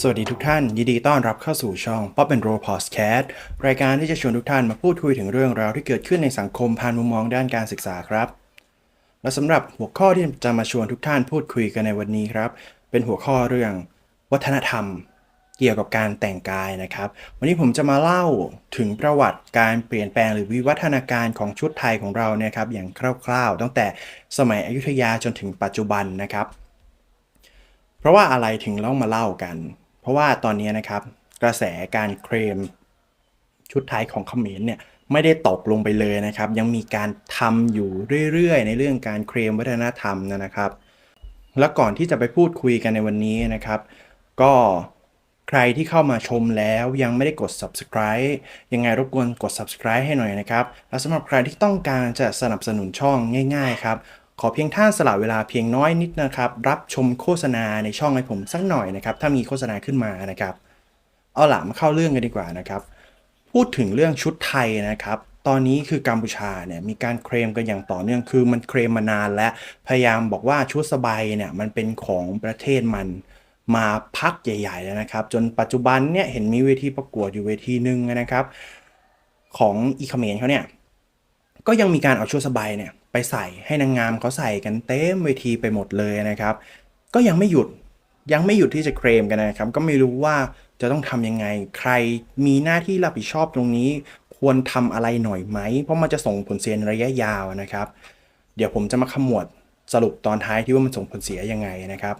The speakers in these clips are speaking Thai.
สวัสดีทุกท่าน ยินดีต้อนรับเข้าสู่ช่อง Pop and Roll Podcast รายการที่จะชวนทุกท่านมาพูดคุยถึงเรื่องราวที่เกิดขึ้นในสังคมผ่านมุมมองด้านการศึกษาครับ และสำหรับหัวข้อที่จะมาชวนทุกท่านพูดคุยกันในวันนี้ครับ เป็นหัวข้อเรื่อง วัฒนธรรม เกี่ยวกับการแต่งกายนะครับ วันนี้ผมจะมาเล่าถึงประวัติการเปลี่ยนแปลงหรือวิวัฒนาการของชุดไทยของเราเนี่ยครับอย่างคร่าวๆ ตั้งแต่สมัยอยุธยาจนถึงปัจจุบันนะครับ เพราะว่าอะไรถึงต้องมาเล่ากัน เพราะว่าตอนนี้นะครับกระแสการเคลมชุดไทยของเขมรเนี่ยไม่ได้ตกลงไปเลยนะครับ ยังมีการทำอยู่เรื่อยๆ ในเรื่องการเคลมวัฒนธรรมนะครับ และก่อนที่จะไปพูดคุยกันในวันนี้นะครับ ก็ใครที่เข้ามาชมแล้วยังไม่ได้กด subscribe ยังไงรบกวนกด subscribe ให้หน่อยนะครับ และสำหรับใครที่ต้องการจะสนับสนุนช่องง่าย ๆ ครับ ขอเพียงท่านสละเวลาเพียงน้อยนิดนะครับ รับชมโฆษณาในช่องให้ผมสักหน่อยนะครับ ถ้ามีโฆษณาขึ้นมานะครับ เอาล่ะมาเข้าเรื่องกันดีกว่านะครับ พูดถึงเรื่องชุดไทยนะครับ ตอนนี้คือกัมพูชาเนี่ยมีการเคลมกันอย่างต่อเนื่องคือมันเคลมมานานและพยายามบอกว่าชุดสบายเนี่ยมันเป็นของประเทศมันมาพักใหญ่ๆแล้วนะครับ จนปัจจุบันเนี่ยเห็นมีเวทีประกวดอยู่เวทีหนึ่งนะครับ ของอีเขมรเขาเนี่ย ก็ยังมีการเอาชุดสบายเนี่ยไปใส่ให้นางงามเขาใส่กันเต็มเวทีไปหมดเลยนะครับ ก็ยังไม่หยุดยังไม่หยุดที่จะเคลมกันนะครับ ก็ไม่รู้ว่าจะต้องทำยังไง ใครมีหน้าที่รับผิดชอบตรงนี้ ควรทำอะไรหน่อยไหม เพราะมันจะส่งผลเสียในระยะยาวนะครับ เดี๋ยวผมจะมาขมวดสรุปตอนท้ายที่ว่ามันส่งผลเสียยังไงนะครับ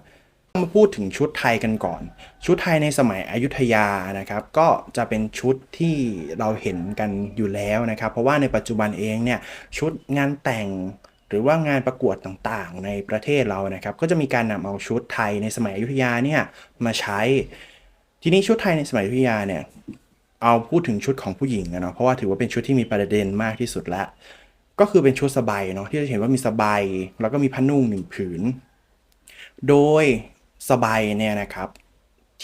มาพูดถึงชุดไทยกันก่อน ชุดไทยในสมัยอยุธยานะครับ ก็จะเป็นชุดที่เราเห็นกันอยู่แล้วนะครับ เพราะว่าในปัจจุบันเองเนี่ยชุดงานแต่งหรือว่างานประกวดต่างๆ ในประเทศเรานะครับ ก็จะมีการนำเอาชุดไทยในสมัยอยุธยาเนี่ยมาใช้ ทีนี้ชุดไทยในสมัยอยุธยาเนี่ยเอาพูดถึงชุดของผู้หญิงนะเนาะเพราะว่าถือว่าเป็นชุดที่มีประเด็นมากที่สุดล้วก็คือเป็นชุดสบายเนาะที่จะเห็นว่ามีสบายแล้วก็มีผ้านุ่งหนึ่งผืน โดย สบายเนี่ยนะครับ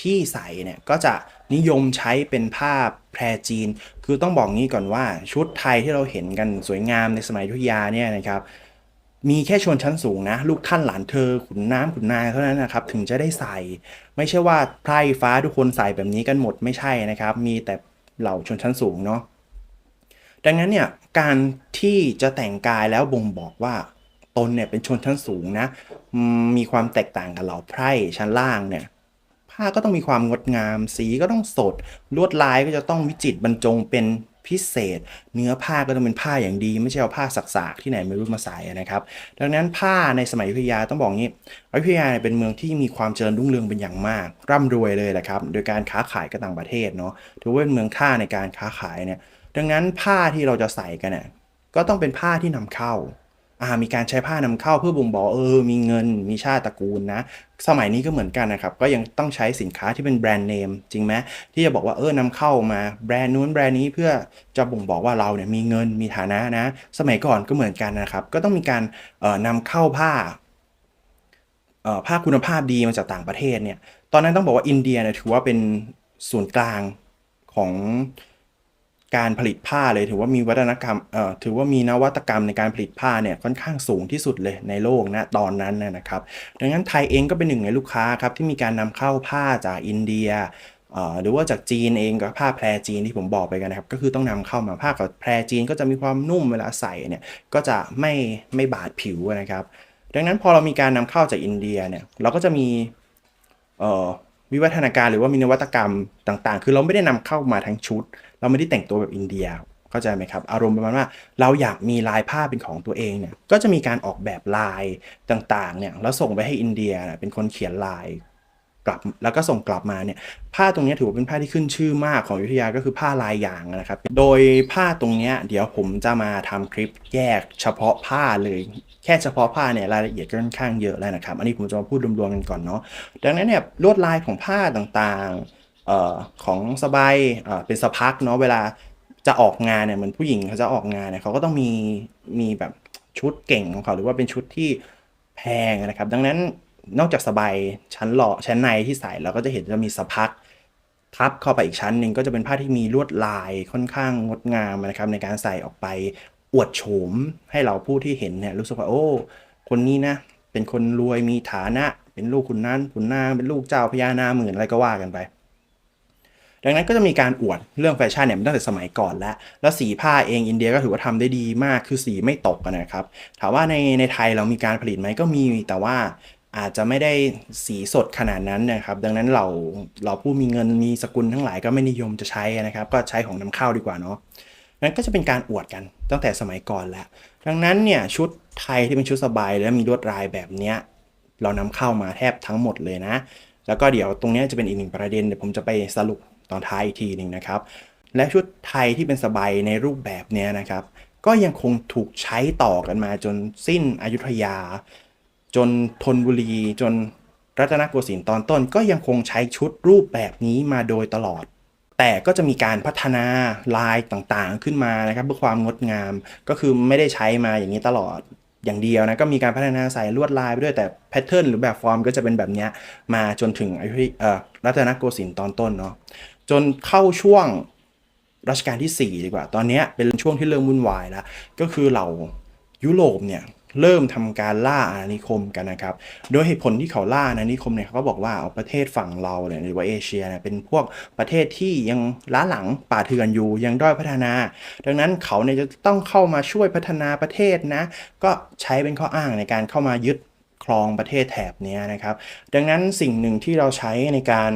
ที่ใส่เนี่ยก็จะนิยมใช้เป็นผ้าแพรจีน คือต้องบอกงี้ก่อนว่าชุดไทยที่เราเห็นกันสวยงามในสมัยยุธยาเนี่ยนะครับมีแค่ชนชั้นสูงนะ ลูกท่านหลานเธอขุนน้ำขุนนายเท่านั้นนะครับถึงจะได้ใส่ ไม่ใช่ว่าไพร่ฟ้าทุกคนใส่แบบนี้กันหมดไม่ใช่นะครับ มีแต่เหล่าชนชั้นสูงเนาะดังนั้นเนี่ยการที่จะแต่งกายแล้วบ่งบอกว่า ตนเนี่ยเป็นชนชั้นสูงนะ มีความแตกต่างกับเหล่าไพร่ชั้นล่างเนี่ยผ้าก็ต้องมีความงดงาม สีก็ต้องสด ลวดลายก็จะต้องวิจิตรบรรจงเป็นพิเศษ เนื้อผ้าก็ต้องเป็นผ้าอย่างดี ไม่ใช่เอาผ้าสักๆที่ไหนไม่รู้มาใส่นะครับ ดังนั้นผ้าในสมัยอยุธยาต้องบอกงี้อยุธยาเนี่ยเป็นเมืองที่มีความเจริญรุ่งเรืองเป็นอย่างมาก ร่ำรวยเลยแหละครับ โดยการค้าขายกับต่างประเทศเนาะ ถือว่าเป็นเมืองท่าในการค้าขายเนี่ย ดังนั้นผ้าที่เราจะใส่กันเนี่ย ก็ต้องเป็นผ้าที่นำเข้า มีการใช้ผ้านำเข้าเพื่อบ่งบอกเออมีเงินมีชาติตระกูลนะ สมัยนี้ก็เหมือนกันนะครับ ก็ยังต้องใช้สินค้าที่เป็นแบรนด์เนมจริงไหมที่จะบอกว่าเออนำเข้ามาแบรนด์นู้นแบรนด์นี้เพื่อจะบ่งบอกว่าเราเนี่ยมีเงินมีฐานะนะ สมัยก่อนก็เหมือนกันนะครับ ก็ต้องมีการเอ่อนำเข้าผ้าเอ่อผ้าคุณภาพดีมาจากต่างประเทศเนี่ยตอนนั้นต้องบอกว่าอินเดียเนี่ยถือว่าเป็นศูนย์กลางของ การผลิตผ้าเลยถือว่ามีวัฒนกรรมเอ่อถือว่ามีนวัตกรรมในการผลิตผ้าเนี่ยค่อนข้างสูงที่สุดเลยในโลกนะตอนนั้นนะครับ ดังนั้นไทยเองก็เป็นหนึ่งในลูกค้าครับที่มีการนำเข้าผ้าจากอินเดียหรือว่าจากจีนเองกับผ้าแพรจีนที่ผมบอกไปกันนะครับ ก็คือต้องนำเข้ามาผ้ากับแพรจีนก็จะมีความนุ่มเวลาใส่เนี่ยก็จะไม่ไม่บาดผิวนะครับ ดังนั้นพอเรามีการนำเข้าจากอินเดียเนี่ยเราก็จะมีวิวัฒนาการหรือว่ามีนวัตกรรมต่างๆ คือเราไม่ได้นำเข้ามาทั้งชุด เราไม่ได้แต่งตัวแบบอินเดียเข้าใจไหมครับอารมณ์ประมาณว่าเราอยากมีลายผ้าเป็นของตัวเองเนี่ยก็จะมีการออกแบบลายต่างๆเนี่ยแล้วส่งไปให้อินเดียเป็นคนเขียนลายกลับแล้วก็ส่งกลับมาเนี่ยผ้าตรงนี้ถือว่าเป็นผ้าที่ขึ้นชื่อมากของอยุธยาก็คือผ้าลายยางนะครับ โดยผ้าตรงนี้เดี๋ยวผมจะมาทำคลิปแยกเฉพาะผ้าเลยแค่เฉพาะผ้าเนี่ยรายละเอียดก็ค่อนข้างเยอะแล้วนะครับ อันนี้ผมจะมาพูดรวมๆกันก่อนเนาะดังนั้นเนี่ยลวดลายของผ้าต่างๆ ออของสบายเป็นสะพักเนาะเวลาจะออกงานเนี่ยเหมือนผู้หญิงเขาจะออกงานเนี่ยเขาก็ต้องมีมีแบบชุดเก่งของเขาหรือว่าเป็นชุดที่แพงนะครับ ดังนั้นนอกจากสบายชั้นหล่อชั้นในที่ใส่เราก็จะเห็นจะมีสะพักทับเข้าไปอีกชั้นหนึ่งก็จะเป็นผ้าที่มีลวดลายค่อนข้างงดงามนะครับ ในการใส่ออกไปอวดโฉมให้เราผู้ที่เห็นเนี่ยรู้สึกว่าโอ้คนนี้นะเป็นคนรวยมีฐานะ เป็นลูกขุนนั้นขุนนางเป็นลูกเจ้าพญานาหมื่นอะไรก็ว่ากันไป ดังนั้นก็จะมีการอวดเรื่องแฟชั่นเนี่ยมาตั้งแต่สมัยก่อนแล้ว แล้วสีผ้าเองอินเดียก็ถือว่าทำได้ดีมากคือสีไม่ตกนะครับ ถามว่าในในไทยเรามีการผลิตไหมก็มีแต่ว่าอาจจะไม่ได้สีสดขนาดนั้นนะครับ ดังนั้นเราเราผู้มีเงินมีสกุลทั้งหลายก็ไม่นิยมจะใช้นะครับ ก็ใช้ของนำเข้าดีกว่าเนาะนั้นก็จะเป็นการอวดกันตั้งแต่สมัยก่อนแล้ว ดังนั้นเนี่ยชุดไทยที่เป็นชุดสบายและมีลวดลายแบบเนี้ยเรานำเข้ามาแทบทั้งหมดเลยนะ แล้วก็เดี๋ยวตรงนี้จะเป็นอีกหนึ่งประเด็นเดี๋ยวผมจะไปสรุป ตอนท้ายอีกทีหนึ่งนะครับ และชุดไทยที่เป็นสบายในรูปแบบเนี้ยนะครับ ก็ยังคงถูกใช้ต่อกันมาจนสิ้นอยุธยา จนธนบุรี จนรัตนโกสินทร์ตอนต้นก็ยังคงใช้ชุดรูปแบบนี้มาโดยตลอด แต่ก็จะมีการพัฒนาลายต่างๆขึ้นมานะครับเพื่อความงดงามก็คือไม่ได้ใช้มาอย่างนี้ตลอดอย่างเดียวนะก็มีการพัฒนาใส่ลวดลายไปด้วยแต่แพทเทิร์นหรือแบบฟอร์มก็จะเป็นแบบนี้มาจนถึงอยุธเอ่อรัตนโกสินทร์ตอนต้นเนาะ จนเข้าช่วงรัชกาลที่ 4 ดีกว่า ตอนนี้เป็นช่วงที่เริ่มวุ่นวายแล้ว ก็คือเหล่ายุโรปเนี่ยเริ่มทำการล่าอาณานิคมกันนะครับ โดยเหตุผลที่เขาล่าอาณานิคมเนี่ยเขาก็บอกว่าเอาประเทศฝั่งเราเนี่ยหรือว่าเอเชียเนี่ยเป็นพวกประเทศที่ยังล้าหลังป่าเถื่อนอยู่ยังด้อยพัฒนา ดังนั้นเขาเนี่ยจะต้องเข้ามาช่วยพัฒนาประเทศนะ ก็ใช้เป็นข้ออ้างในการเข้ามายึดครองประเทศแถบนี้นะครับ ดังนั้นสิ่งหนึ่งที่เราใช้ในการ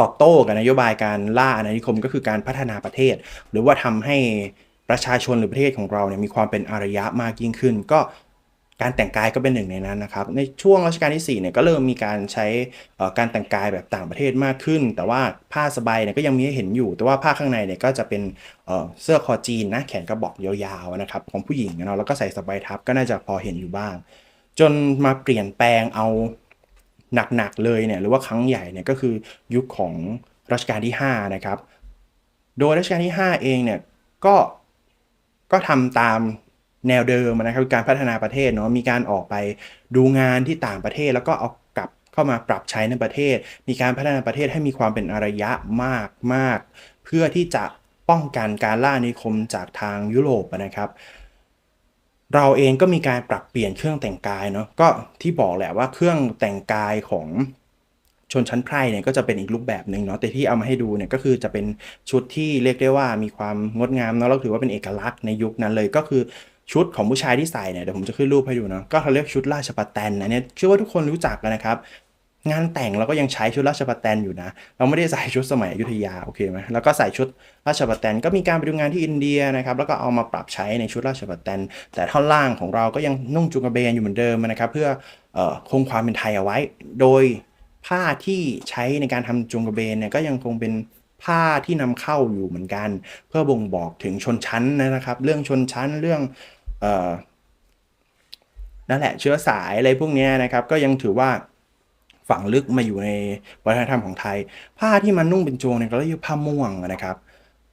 ตอบโต้กับนโยบายการล่าอาณานิคมก็คือการพัฒนาประเทศ หรือว่าทำให้ประชาชนหรือประเทศของเราเนี่ยมีความเป็นอารยะมากยิ่งขึ้น ก็การแต่งกายก็เป็นหนึ่งในนั้นนะครับ ในช่วงรัชกาลที่4เนี่ยก็เริ่มมีการใช้การแต่งกายแบบต่างประเทศมากขึ้น แต่ว่าผ้าสบายเนี่ยก็ยังมีให้เห็นอยู่ แต่ว่าผ้าข้างในเนี่ยก็จะเป็นเสื้อคอจีนนะแขนกระบอกยาวๆนะครับของผู้หญิงเนาะแล้วก็ใส่สบายทับก็น่าจะพอเห็นอยู่บ้าง จนมาเปลี่ยนแปลงเอา หนักๆเลยเนี่ยหรือว่าครั้งใหญ่เนี่ยก็คือยุคของรัชกาลที่5นะครับ โดยรัชกาลที่ 5 เองเนี่ยก็ก็ทำตามแนวเดิมนะครับการพัฒนาประเทศเนาะมีการออกไปดูงานที่ต่างประเทศ แล้วก็เอากลับเข้ามาปรับใช้ในประเทศ มีการพัฒนาประเทศให้มีความเป็นอารยะมากมากเพื่อที่จะป้องกันการล่าอาณานิคมจากทางยุโรปนะครับ เราเองก็มีการปรับเปลี่ยนเครื่องแต่งกายเนาะก็ที่บอกแหละว่าเครื่องแต่งกายของชนชั้นไพร่เนี่ยก็จะเป็นอีกรูปแบบหนึ่งเนาะแต่ที่เอามาให้ดูเนี่ยก็คือจะเป็นชุดที่เรียกได้ว่ามีความงดงามเนาะแล้วถือว่าเป็นเอกลักษณ์ในยุคนั้นเลยก็คือชุดของผู้ชายที่ใส่เนี่ยเดี๋ยวผมจะขึ้นรูปให้ดูเนาะก็เขาเรียกชุดราชปัตแตนนะเนี่ยเชื่อว่าทุกคนรู้จักกันนะครับ งานแต่งเราก็ยังใช้ชุดราชประแตนอยู่นะ เราไม่ได้ใส่ชุดสมัยอยุธยาโอเคไหมแล้วก็ใส่ชุดราชประแตนก็มีการไปดูงานที่อินเดียนะครับแล้วก็เอามาปรับใช้ในชุดราชประแตนแต่ท่อนล่างของเราก็ยังนุ่งจุงกระเบนอยู่เหมือนเดิมนะครับ เพื่อออคงความเป็นไทยเอาไว้ โดยผ้าที่ใช้ในการทำจุงกระเบนเนี่ยก็ยังคงเป็นผ้าที่นำเข้าอยู่เหมือนกัน เพื่อบ่งบอกถึงชนชั้นนะครับ เรื่องชนชั้นเรื่องออนั่นแหละเชื้อสายอะไรพวกนี้นะครับ ก็ยังถือว่า ฝังลึกมาอยู่ในวัฒนธรรมของไทย ผ้าที่มันนุ่งเป็นโจงเนี่ยก็เรียกผ้าม่วงนะครับ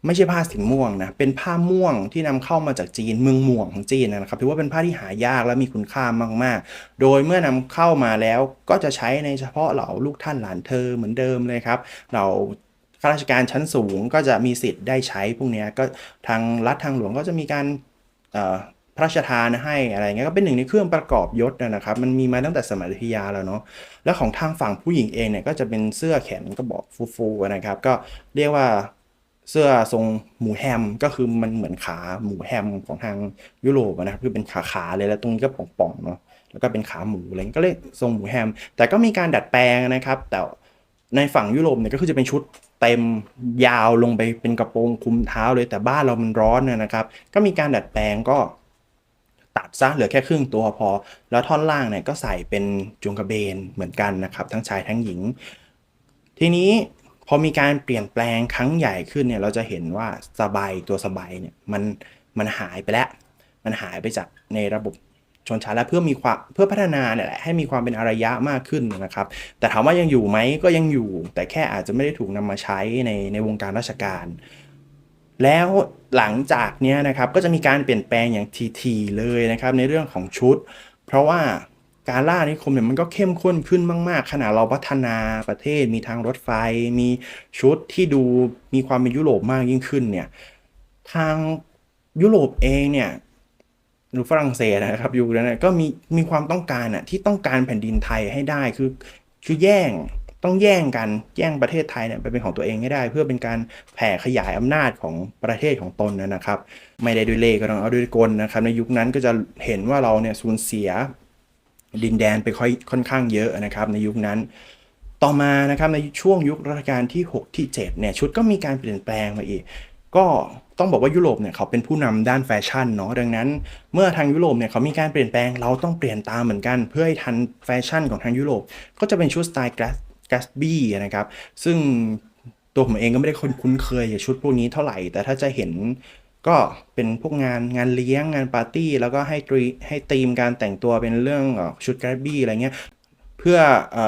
ไม่ใช่ผ้าสีม่วงนะ เป็นผ้าม่วงที่นำเข้ามาจากจีนเมืองม่วงของจีนนะครับถือว่าเป็นผ้าที่หายากและมีคุณค่ามากๆ โดยเมื่อนำเข้ามาแล้วก็จะใช้ในเฉพาะเหล่าลูกท่านหลานเธอเหมือนเดิมเลยครับเราข้าราชการชั้นสูงก็จะมีสิทธิ์ได้ใช้พวกนี้ก็ทางรัฐทางหลวงก็จะมีการ ระราชทานให้อะไรเงี้ยก็เป็นหนึ่งในเครื่องประกอบยศนะครับ มันมีมาตั้งแต่สมัยอยุธยาแล้วเนาะแล้วของทางฝั่งผู้หญิงเองเนี่ยก็จะเป็นเสื้อแขนกระบอกฟูๆนะครับ ก็เรียกว่าเสื้อทรงหมูแฮมก็คือมันเหมือนขาหมูแฮมของทางยุโรปนะครับคือเป็นขาขาเลยแล้วตรงนี้ก็ป่องๆเนาะแล้วก็เป็นขาหมูอะไรเงี้ยก็เลยทรงหมูแฮม แต่ก็มีการดัดแปลงนะครับ แต่ในฝั่งยุโรปเนี่ยก็คือจะเป็นชุดเต็มยาวลงไปเป็นกระโปรงคลุมเท้าเลยแต่บ้านเรามันร้อนนะครับ ก็มีการดัดแปลงก็ ดซะเหลือแค่ครึ่งตัวพอ แล้วท่อนล่างเนี่ยก็ใส่เป็นจุงกระเบนเหมือนกันนะครับ ทั้งชายทั้งหญิง ทีนี้พอมีการเปลี่ยนแปลงครั้งใหญ่ขึ้นเนี่ยเราจะเห็นว่าสบายตัวสบายเนี่ยมันมันหายไปแล้ว มันหายไปจากในระบบชนชั้นแล้วเพื่อมีความเพื่อพัฒนาเนี่ยแหละให้มีความเป็นอารยะมากขึ้นนะครับ แต่ถามว่ายังอยู่ไหมก็ยังอยู่ แต่แค่อาจจะไม่ได้ถูกนำมาใช้ในในวงการราชการ แล้วหลังจากเนี้ยนะครับก็จะมีการเปลี่ยนแปลงอย่างทีๆเลยนะครับในเรื่องของชุด เพราะว่าการล่าอาณานิคมเนี่ยมันก็เข้มข้นขึ้นมากๆขนาดเราพัฒนาประเทศมีทางรถไฟ มีชุดที่ดูมีความเป็นยุโรปมากยิ่งขึ้นเนี่ยทางยุโรปเองเนี่ยหรือฝรั่งเศสนะครับอยุคนั้นนะก็มีมีความต้องการอะที่ต้องการแผ่นดินไทยให้ได้คือคือแย่ง ต้องแย่งกันแย่งประเทศไทยเนี่ยไปเป็นของตัวเองให้ได้ เพื่อเป็นการแผ่ขยายอำนาจของประเทศของตนนะครับ ไม่ได้ด้วยเล่ก็ต้องเอาด้วยกลนะครับ ในยุคนั้นก็จะเห็นว่าเราเนี่ยสูญเสียดินแดนไปค่อยค่อนข้างเยอะนะครับ ในยุคนั้น ต่อมานะครับในช่วงยุครัชกาลที่ 6 ที่7เนี่ยชุดก็มีการเปลี่ยนแปลงมาอีก ก็ต้องบอกว่ายุโรปเนี่ยเขาเป็นผู้นำด้านแฟชั่นเนาะดังนั้น เมื่อทางยุโรปเนี่ยเขามีการเปลี่ยนแปลงเราต้องเปลี่ยนตามเหมือนกัน เพื่อให้ทันแฟชั่นของทางยุโรป ก็จะเป็นชุดสไตล์ แกสบี้นะครับ ซึ่งตัวผมเองก็ไม่ได้คคุ้นเคยกับชุดพวกนี้เท่าไหร่ แต่ถ้าจะเห็นก็เป็นพวกงานงานเลี้ยงงานปาร์ตี้ แล้วก็ให้ตรีให้ธีมการแต่งตัวเป็นเรื่องชุดแกรบี้อะไรเงี้ย เพื่ออ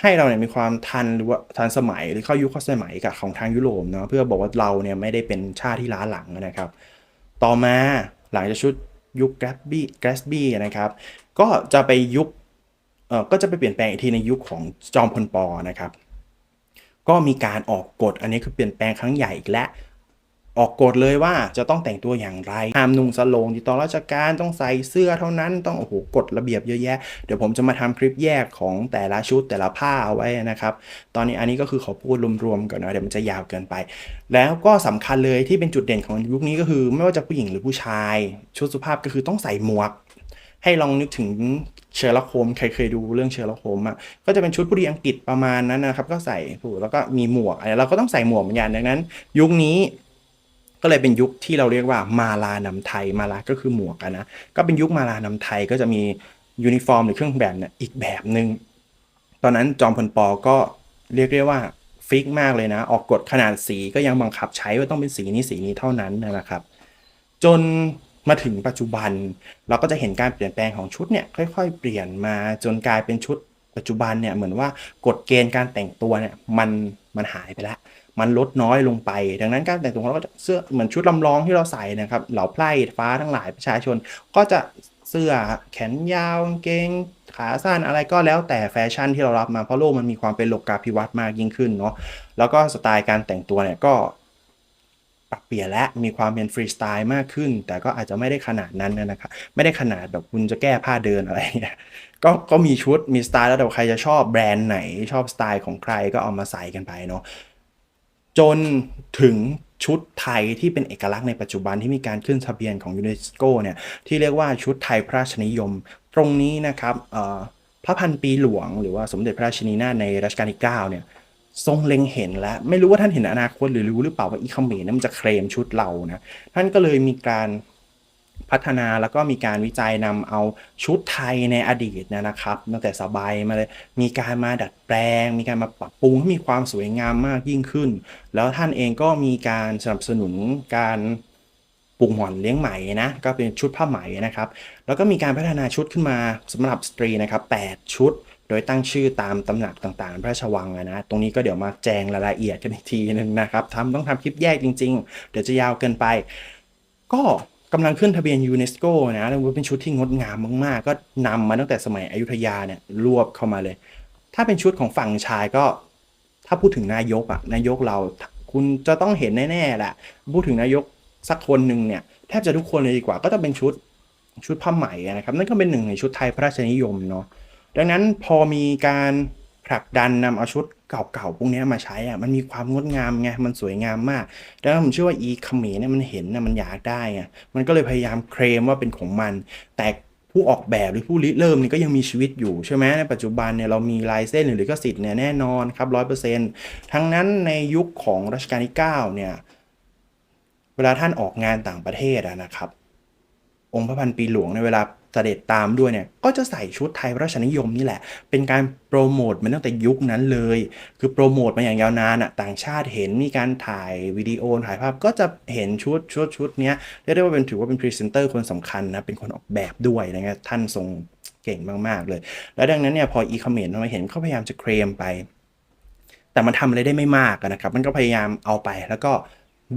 ให้เราเนี่ยมีความทันหรือว่าทันสมัยหรือเข้ายุคเข้าสมัยกับของทางยุโรปเนาะเพื่อบอกว่าเราเนี่ยไม่ได้เป็นชาติที่ล้าหลังนะครับ ต่อมาหลังจากชุดยุคแกรบี้แกรสบี้นะครับ ก็จะไปยุค ก็จะไปเปลี่ยนแปลงอีกทีในยุคของจอมพลปอนะครับ ก็มีการออกกฎอันนี้คือเปลี่ยนแปลงครั้งใหญ่อีกแล้วออกกฎเลยว่าจะต้องแต่งตัวอย่างไรห้ามนุ่งสโลงติดต่อราชการต้องใส่เสื้อเท่านั้นต้องโอ้โหกฎระเบียบเยอะแยะ เดี๋ยวผมจะมาทำคลิปแยกของแต่ละชุดแต่ละผ้าเอาไว้นะครับ ตอนนี้อันนี้ก็คือขอพูดรวมๆก่อนนะเดี๋ยวมันจะยาวเกินไป แล้วก็สำคัญเลยที่เป็นจุดเด่นของยุคนี้ก็คือ ไม่ว่าจะผู้หญิงหรือผู้ชาย ชุดสุภาพก็คือต้องใส่หมวก ให้ลองนึกถึง เชอร์ล็อกโฮมใครเคยดูเรื่องเชอร์ล็อกโฮมอะก็จะเป็นชุดผู้ดีอังกฤษประมาณนั้นนะครับ ก็ใส่ผูแล้วก็มีหมวกอะไรเราก็ต้องใส่หมวกเหมือนกันดังนั้น ยุคนี้ก็เลยเป็นยุคที่เราเรียกว่ามาลานำไทยมาลาก็คือหมวกนะก็เป็นยุคมาลานำไทยก็จะมียูนิฟอร์มหรือเครื่องแบบเนี่ยอีกแบบหนึ่งตอนนั้นจอมพลปอก็เรียกได้ว่าฟิกมากเลยนะ ออกกฎขนาดสีก็ยังบังคับใช้ว่าต้องเป็นสีนี้สีนี้เท่านั้นนะครับ จน มาถึงปัจจุบัน เราก็จะเห็นการเปลี่ยนแปลงของชุดเนี่ยค่อย ๆ เปลี่ยนมาจนกลายเป็นชุดปัจจุบันเนี่ยเหมือนว่ากฎเกณฑ์การแต่งตัวเนี่ยมันมันหายไปแล้วมันลดน้อยลงไป ดังนั้นการแต่งตัวเราก็จะเสื้อเหมือนชุดลำลองที่เราใส่นะครับเหล่าไพร่ฟ้าทั้งหลายประชาชน ก็จะเสื้อแขนยาวเกงขาสั้นอะไรก็แล้วแต่แฟชั่นที่เรารับมาเพราะโลกมันมีความเป็นโลกาภิวัตน์มากยิ่งขึ้นเนาะแล้วก็สไตล์การแต่งตัวเนี่ยก็ ปรับเปลี่ยนและมีความเป็นฟรีสไตล์มากขึ้น แต่ก็อาจจะไม่ได้ขนาดนั้นนะครับไม่ได้ขนาดแบบคุณจะแก้ผ้าเดินอะไรเงี้ยก็ก็มีชุดมีสไตล์แล้วแต่ใครจะชอบแบรนด์ไหนชอบสไตล์ของใครก็เอามาใส่กันไปเนาะจนถึงชุดไทยที่เป็นเอกลักษณ์ในปัจจุบันที่มีการขึ้นทะเบียนของยูเนสโกเนี่ยที่เรียกว่าชุดไทยพระราชนิยม ตรงนี้นะครับพระพันปีหลวงหรือว่าสมเด็จพระราชินีนาถในรัชกาลที่9เนี่ย ทรงเล็งเห็นแล้ว ไม่รู้ว่าท่านเห็นอนาคตหรือรู้หรือเปล่าว่าอีคอมเมนนั้นมันจะเคลมชุดเรานะท่านก็เลยมีการพัฒนาแล้วก็มีการวิจัยนำเอาชุดไทยในอดีตนยนะครับตั้งแต่สบายมาเลยมีการมาดัดแปลง มีการมาปรับปรุงให้มีความสวยงามมากยิ่งขึ้น แล้วท่านเองก็มีการสนับสนุนการปลูกหม่อนเลี้ยงไหมนะก็เป็นชุดผ้าไหมนะครับ แล้วก็มีการพัฒนาชุดขึ้นมาสำหรับสตรีนะครับ 8 ชุด โดยตั้งชื่อตามตำหนักต่างๆ พระราชวังอะนะ ตรงนี้ก็เดี๋ยวมาแจงรายละเอียดกันอีกทีนึงนะครับทำต้องทำคลิปแยกจริง ๆ เดี๋ยวจะยาวเกินไป ก็กำลังขึ้นทะเบียนยูเนสโกนะแล้วเป็นชุดที่งดงามมากๆ ก็นำมาตั้งแต่สมัยอยุธยาเนี่ยรวบเข้ามาเลย ถ้าเป็นชุดของฝั่งชายก็ ถ้าพูดถึงนายกอะนายกเราคุณจะต้องเห็นแน่ๆแหละพูดถึงนายกสักคนหนึ่งเนี่ยแทบจะทุกคนเลยดีกว่าก็จะเป็นชุดชุดผ้าไหมนะครับนั่นก็เป็นหนึ่งในชุดไทยพระราชนิยมเนาะ ดังนั้นพอมีการผลักดันนำเอาชุดเก่าๆพวกนี้มาใช้อะมันมีความงดงามไงมันสวยงามมากดังนั้นผมเชื่อว่าอีเขมรเนี่ยมันเห็นนะมันอยากได้ไงมันก็เลยพยายามเคลมว่าเป็นของมัน แต่ผู้ออกแบบหรือผู้ริเริ่มนี่ก็ยังมีชีวิตอยู่ใช่ไหมในปัจจุบันเนี่ยเรามีลายเส้นหรือลิขสิทธิ์เนี่ยแน่นอนครับร้อยเปอร์เซ็นต์ทั้งนั้นในยุคของรัชกาลที่ 9 เนี่ย เวลาท่านออกงานต่างประเทศะนะครับ องค์พระพันปีหลวงในเวลา เสด็จตามด้วยเนี่ยก็จะใส่ชุดไทยพระราชนิยมนี่แหละ เป็นการโปรโมทมาตั้งแต่ยุคนั้นเลย คือโปรโมทมาอย่างยาวนานอะต่างชาติเห็นมีการถ่ายวิดีโอถ่ายภาพก็จะเห็นชุดชุดชุดเนี้ยเรียกได้ว่าเป็นถือว่าเป็นพรีเซนเตอร์คนสำคัญนะเป็นคนออกแบบด้วยนะครท่านทรงเก่งมากๆเลย แล้วดังนั้นเนี่ยพออีคอมเมนต์มาเห็นเขาพยายามจะเคลมไป แต่มันทำอะไรได้ไม่มากนะครับ มันก็พยายามเอาไปแล้วก็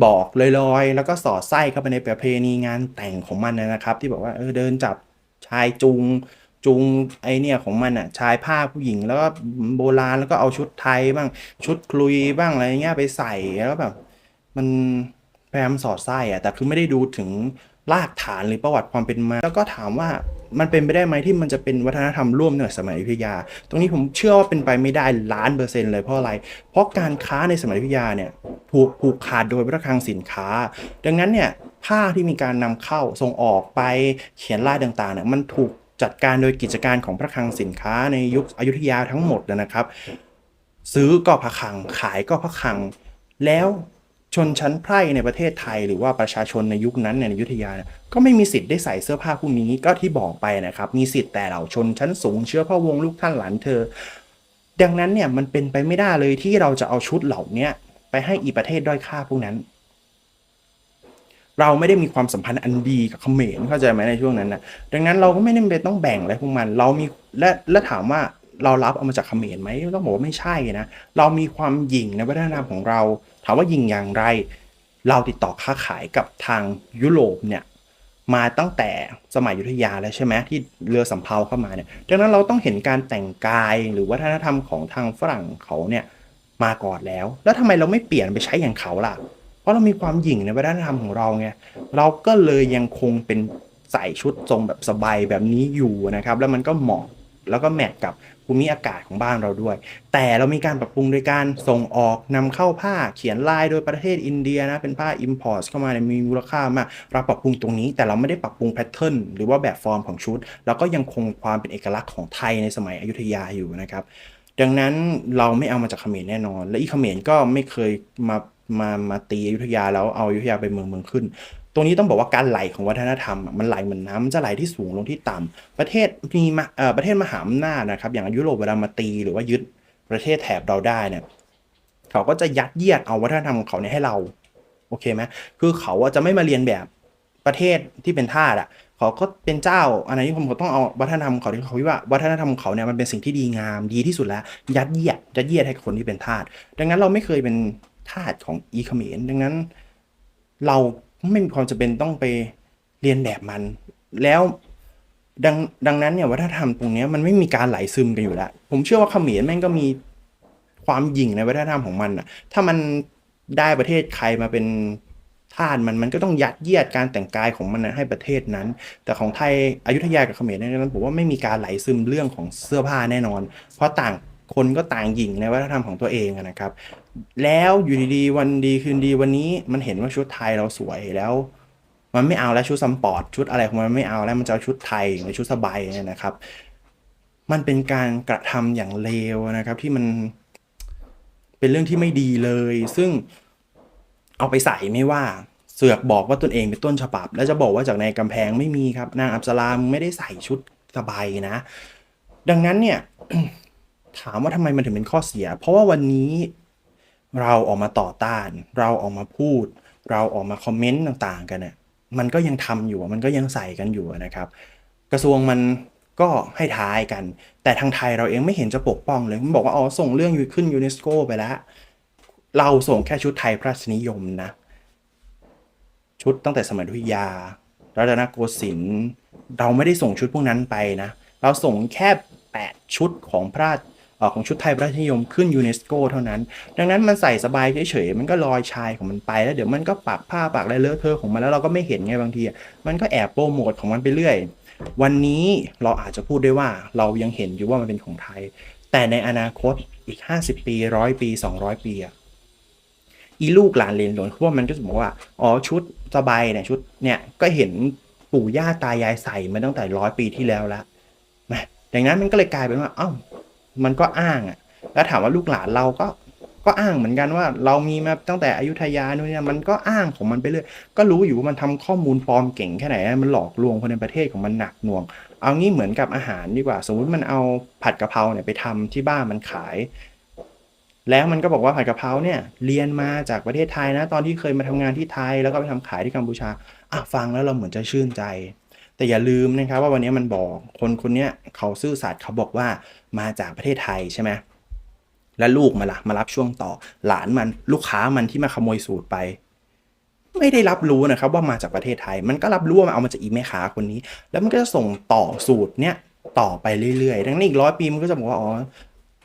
บอกลอยๆ แล้วก็สอดไส้เข้าไปในประเพณีงานแต่งของมันนะครับ ที่บอกว่าเออเดินจับ ชายจูงจูงไอเนี่ยของมันอะชายผ้าผู้หญิงแล้วก็โบราณแล้วก็เอาชุดไทยบ้างชุดคลุยบ้างอะไรเงี้ยไปใส่แล้วแบบ มันพยายามสอดไส้อะแต่คือไม่ได้ดูถึง รากฐานหรือประวัติความเป็นมา แล้วก็ถามว่ามันเป็นไปได้ไหมที่มันจะเป็นวัฒนธรรมร่วมในสมัยอยุธยา ตรงนี้ผมเชื่อว่าเป็นไปไม่ได้ล้านเปอร์เซ็นต์เลยเพราะอะไร เพราะการค้าในสมัยอยุธยาเนี่ยถูกผูกขาดโดยพระคลังสินค้า ดังนั้นเนี่ยผ้าที่มีการนำเข้าส่งออกไปเขียนลายต่างๆเนี่ยมันถูกจัดการโดยกิจการของพระคลังสินค้าในยุคอยุธยาทั้งหมดนะครับ ซื้อก็พระคลังขายก็พระคลังแล้ว ชนชั้นไพร่ในประเทศไทย หรือว่าประชาชนในยุคนั้นในยุธยาก็ไม่มีสิทธิ์ได้ใส่เสื้อผ้าพวกนี้ก็ที่บอกไปนะครับ มีสิทธิ์แต่เหล่าชนชั้นสูงเชื้อพระวงศ์ลูกท่านหลานเธอ ดังนั้นเนี่ยมันเป็นไปไม่ได้เลยที่เราจะเอาชุดเหล่านี้ไปให้อีประเทศด้อยค่าพวกนั้น เราไม่ได้มีความสัมพันธ์อันดีกับเขมรเข้าใจไหมในช่วงนั้นนะดังนั้นเราก็ไม่ได้เป็นต้องแบ่งอะไรพวกมัน เรามีและและถามว่าเรารับเอามาจากเขมรไหมต้องบอกว่าไม่ใช่นะเรามีความหยิ่งในวัฒนธรรมของเรา ถามว่ายิงอย่างไร เราติดต่อค้าขายกับทางยุโรปเนี่ยมาตั้งแต่สมัยยุทธยาแล้วใช่ไหมที่เรือสำเภาเข้ามาเนี่ยดังนั้นเราต้องเห็นการแต่งกายหรือวัฒนธรรมของทางฝรั่งเขาเนี่ยมาก่อนแล้ว แล้วทำไมเราไม่เปลี่ยนไปใช้อย่างเขาล่ะ เพราะเรามีความหยิ่งในวัฒนธรรมของเราไง เราก็เลยยังคงเป็นใส่ชุดทรงแบบสบายแบบนี้อยู่นะครับ แล้วมันก็เหมาะ แล้วก็แมทกับภูมิอากาศของบ้านเราด้วย แต่เรามีการปรับปรุงโดยการส่งออกนำเข้าผ้าเขียนลายโดยประเทศอินเดียนะเป็นผ้า Import เข้ามาเนี่ยมีมูลค่ามากเราปรับปรุงตรงนี้ แต่เราไม่ได้ปรับปรุงแพทเทิร์นหรือว่าแบบฟอร์มของชุดเราก็ยังคงความเป็นเอกลักษณ์ของไทยในสมัยอยุธยาอยู่นะครับดังนั้นเราไม่เอามาจากเขมรแน่นอน และอีเขมรก็ไม่เคยมามามาตีอยุธยาแล้วเอาอยุธยาไปเมืองเมืองขึ้น ตรงนี้ต้องบอกว่าการไหลของวัฒนธรรมมันไหลเหมือนน้ำมันจะไหลที่สูงลงที่ต่ำประเทศมีประเทศมหาอำนาจนะครับ อย่างยุโรปเวลามาตีหรือว่ายึดประเทศแถบเราได้เนี่ยเขาก็จะยัดเยียดเอาวัฒนธรรมของเขาเนี่ยให้เราโอเคไหมคือเขาจะไม่มาเรียนแบบประเทศที่เป็นทาสอะเขาก็เป็นเจ้าอาณานิคมเขาต้องเอาวัฒนธรรมเขาที่เขาคิดว่าวัฒนธรรมของเขาเนี่ยมันเป็นสิ่งที่ดีงามดีที่สุดแล้ว ยัดเยียดยัดเยียดให้คนที่เป็นทาสดังนั้นเราไม่เคยเป็นทาสของอีเขมรดังนั้น เรา ไม่มีความจำเป็นต้องไปเรียนแบบมัน แล้วดังดังนั้นเนี่ยวัฒนธรรมตรงนี้มันไม่มีการไหลซึมกันอยู่แล้วผมเชื่อว่าเขมรแม่งก็มีความหยิ่งในวัฒนธรรมของมันอะถ้ามันได้ประเทศใครมาเป็นทาสมันมันก็ต้องยัดเยียดการแต่งกายของมันให้ประเทศนั้น แต่ของไทยอยุธยากับเขมรเนี่ยผมว่าไม่มีการไหลซึมเรื่องของเสื้อผ้าแน่นอน เพราะต่างคนก็ต่างหยิ่งในวัฒนธรรมของตัวเองนะครับ แล้วอยู่ดีๆวันดีคืนดีวันนี้มันเห็นว่าชุดไทยเราสวยแล้ว มันไม่เอาแล้วชุดซัมปอร์ตชุดอะไรของมันไม่เอาแล้วมันจะเอาชุดไทยหรือชุดสบายเนี่ยนะครับ มันเป็นการกระทำอย่างเลวนะครับ ที่มันเป็นเรื่องที่ไม่ดีเลย ซึ่งเอาไปใส่ไม่ว่าเสือกบอกว่าตนเองเป็นต้นฉบับ แล้วจะบอกว่าจากในกำแพงไม่มีครับ นางอับสรามไม่ได้ใส่ชุดสบายนะ ดังนั้นเนี่ยถามว่าทำไมมันถึงเป็นข้อเสีย เพราะว่าวันนี้ เราออกมาต่อต้าน เราออกมาพูด เราออกมาคอมเมนต์ต่างๆ กันเนี่ยมันก็ยังทำอยู่มันก็ยังใส่กันอยู่นะครับ กระทรวงมันก็ให้ท้ายกัน แต่ทางไทยเราเองไม่เห็นจะปกป้องเลยมันบอกว่าอ๋อส่งเรื่องอยู่ขึ้นยูเนสโกไปแล้วเราส่งแค่ชุดไทยพระราชนิยมนะ ชุดตั้งแต่สมัยอยุยารัตนโกสินทร์เราไม่ได้ส่งชุดพวกนั้นไปนะ เราส่งแค่ 8 ชุดของพระราช ของชุดไทยพระราชนิยมขึ้นยูเนสโกเท่านั้น ดังนั้นมันใส่สบายเฉยๆ มันก็ลอยชายของมันไป แล้วเดี๋ยวมันก็ปักผ้าปักอะไรเลอะเทอะของมันแล้วเราก็ไม่เห็นไงบางที มันก็แอบโปรโมทของมันไปเรื่อย วันนี้เราอาจจะพูดได้ว่าเรายังเห็นอยู่ว่ามันเป็นของไทย แต่ในอนาคตอีก 50 ปีร้อยปี 200 ปีอะอีลูกหลานเลนหลนพวกมันก็จะบอกว่าอ๋อชุดสบายเนี่ยชุดเนี่ยก็เห็นปู่ย่าตายายใส่มาตั้งแต่ร้อยปีที่แล้วล้วนะดังนั้นมันก็เลยกลายเป็นว่า เอ้า มันก็อ้างอะ แล้วถามว่าลูกหลานเราก็ก็อ้างเหมือนกันว่า เรามีมาตั้งแต่อยุธยานู่นเนี่ยมันก็อ้างของมันไปเรื่อยก็รู้อยู่ว่ามันทำข้อมูลปลอมเก่งแค่ไหนมันหลอกลวงคนในประเทศของมันหนักหน่วง เอางี้เหมือนกับอาหารดีกว่า สมมติมันเอาผัดกะเพราเนี่ยไปทำที่บ้านมันขาย แล้วมันก็บอกว่าผัดกะเพราเนี่ยเรียนมาจากประเทศไทยนะ ตอนที่เคยมาทำงานที่ไทย แล้วก็ไปทำขายที่กัมพูชาอะฟังแล้วเราเหมือนจะชื่นใจ แต่อย่าลืมนะครับว่าวันนี้มันบอกคนคนนี้เขาซื่อสัตย์เขาบอกว่า มาจากประเทศไทยใช่ไหมแล้วลูกมาละมารับช่วงต่อ หลานมันลูกค้ามันที่มาขโมยสูตรไป ไม่ได้รับรู้นะครับ ว่ามาจากประเทศไทย มันก็รับรู้ว่ามันเอามาจากอีแม่ค้าคนนี้ แล้วมันก็จะส่งต่อสูตรเนี้ยต่อไปเรื่อยๆดังนั้นอีกร้อยปีมันก็จะบอกว่าอ๋อ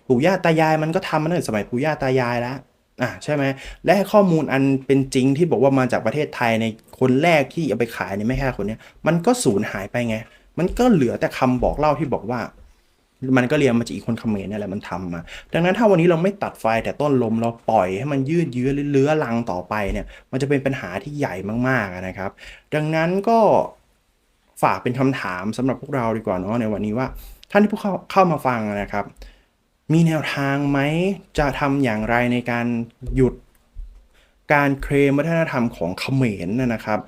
ปู่ย่าตายายมันก็ทำมาตั้งแต่สมัยปู่ย่าตายายแล้วอะใช่ไหมและข้อมูลอันเป็นจริงที่บอกว่ามาจากประเทศไทยในคนแรกที่เอาไปขายเนี่ยไม่แค่คนนี้มันก็สูญหายไปไง มันก็เหลือแต่คำบอกเล่าที่บอกว่า มันก็เรียนมาจากอีกคนเขมรนี่แหละมันทำมา ดังนั้นถ้าวันนี้เราไม่ตัดไฟแต่ต้นลมเราปล่อยให้มันยืดเยื้อเลื้อรังต่อไปเนี่ย มันจะเป็นปัญหาที่ใหญ่มากๆนะครับ ดังนั้นก็ฝากเป็นคำถามสำหรับพวกเราดีกว่าเนาะในวันนี้ว่า ท่านที่ผู้เข้าเข้ามาฟังนะครับ มีแนวทางไหมจะทำอย่างไรในการหยุดการเคลมวัฒนธรรมของเขมรนะนะครับ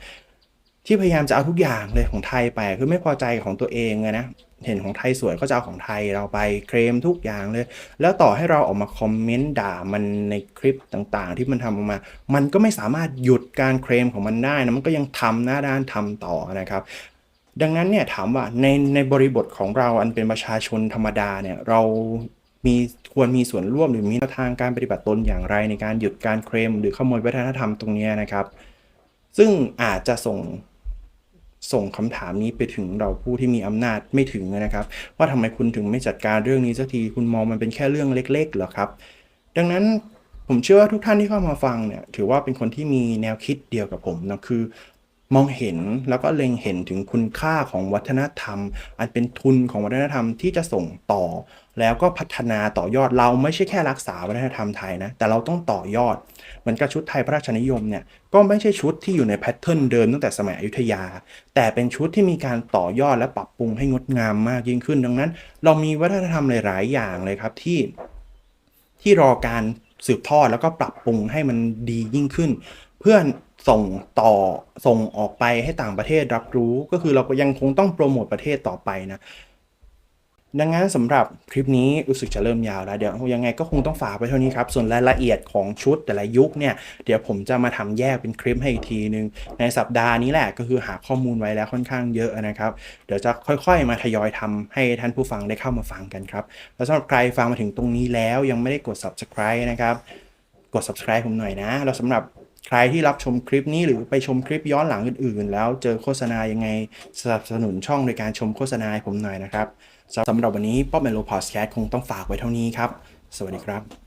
ที่พยายามจะเอาทุกอย่างเลยของไทยไปคือไม่พอใจของตัวเองนะ เห็นของไทยสวยก็จะเอาของไทยเราไปเคลมทุกอย่างเลย แล้วต่อให้เราออกมาคอมเมนต์ด่ามันในคลิปต่างๆ ที่มันทำออกมา มันก็ไม่สามารถหยุดการเคลมของมันได้นะมันก็ยังทำหน้าด้านทำต่อนะครับดังนั้นเนี่ยถามว่าในในบริบทของเราอันเป็นประชาชนธรรมดาเนี่ยเรามีควรมีส่วนร่วมหรือมีแนวทางการปฏิบัติตนอย่างไรในการหยุดการเคลมหรือขโมยวัฒนธรรมตรงนี้นะครับ ซึ่งอาจจะส่ง ส่งคำถามนี้ไปถึงเราผู้ที่มีอำนาจไม่ถึงนะครับ ว่าทำไมคุณถึงไม่จัดการเรื่องนี้สักทีคุณมองมันเป็นแค่เรื่องเล็กๆเหรอครับ ดังนั้นผมเชื่อว่าทุกท่านที่เข้ามาฟังเนี่ยถือว่าเป็นคนที่มีแนวคิดเดียวกับผมนะคือ มองเห็นแล้วก็เล็งเห็นถึงคุณค่าของวัฒนธรรม อันเป็นทุนของวัฒนธรรมที่จะส่งต่อ แล้วก็พัฒนาต่อยอดเราไม่ใช่แค่รักษาวัฒนธรรมไทยนะ แต่เราต้องต่อยอด เหมือนกับชุดไทยพระราชนิยมเนี่ยก็ไม่ใช่ชุดที่อยู่ในแพทเทิร์นเดิมตั้งแต่สมัยอยุธยา แต่เป็นชุดที่มีการต่อยอดและปรับปรุงให้งดงามมากยิ่งขึ้น ดังนั้น เรามีวัฒนธรรมหลายๆ อย่างเลยครับที่ที่รอการสืบทอดแล้วก็ปรับปรุงให้มันดียิ่งขึ้น เพื่อ ส่งต่อส่งออกไปให้ต่างประเทศรับรู้ ก็คือเราก็ยังคงต้องโปรโมทประเทศต่อไปนะดังนั้นสำหรับคลิปนี้รู้สึกจะเริ่มยาวแล้วเดี๋ยวยังไงก็คงต้องฝากไปเท่านี้ครับ ส่วนรายละเอียดของชุดแต่ละยุคเนี่ย เดี๋ยวผมจะมาทำแยกเป็นคลิปให้อีกทีนึง ในสัปดาห์นี้แหละก็คือหาข้อมูลไว้แล้วค่อนข้างเยอะนะครับ เดี๋ยวจะค่อยๆ มาทยอยทำให้ท่านผู้ฟังได้เข้ามาฟังกันครับ แล้วสำหรับใครฟังมาถึงตรงนี้แล้วยังไม่ได้กด subscribe นะครับกด subscribe ผมหน่อยนะ แล้วสำหรับ ใครที่รับชมคลิปนี้หรือไปชมคลิปย้อนหลังอื่นๆ แล้วเจอโฆษณายังไงสนับสนุนช่องโดยการชมโฆษณาผมหน่อยนะครับสำหรับวันนี้ป๊อปเมโลพอดแคสต์คงต้องฝากไว้เท่านี้ครับ สวัสดีครับ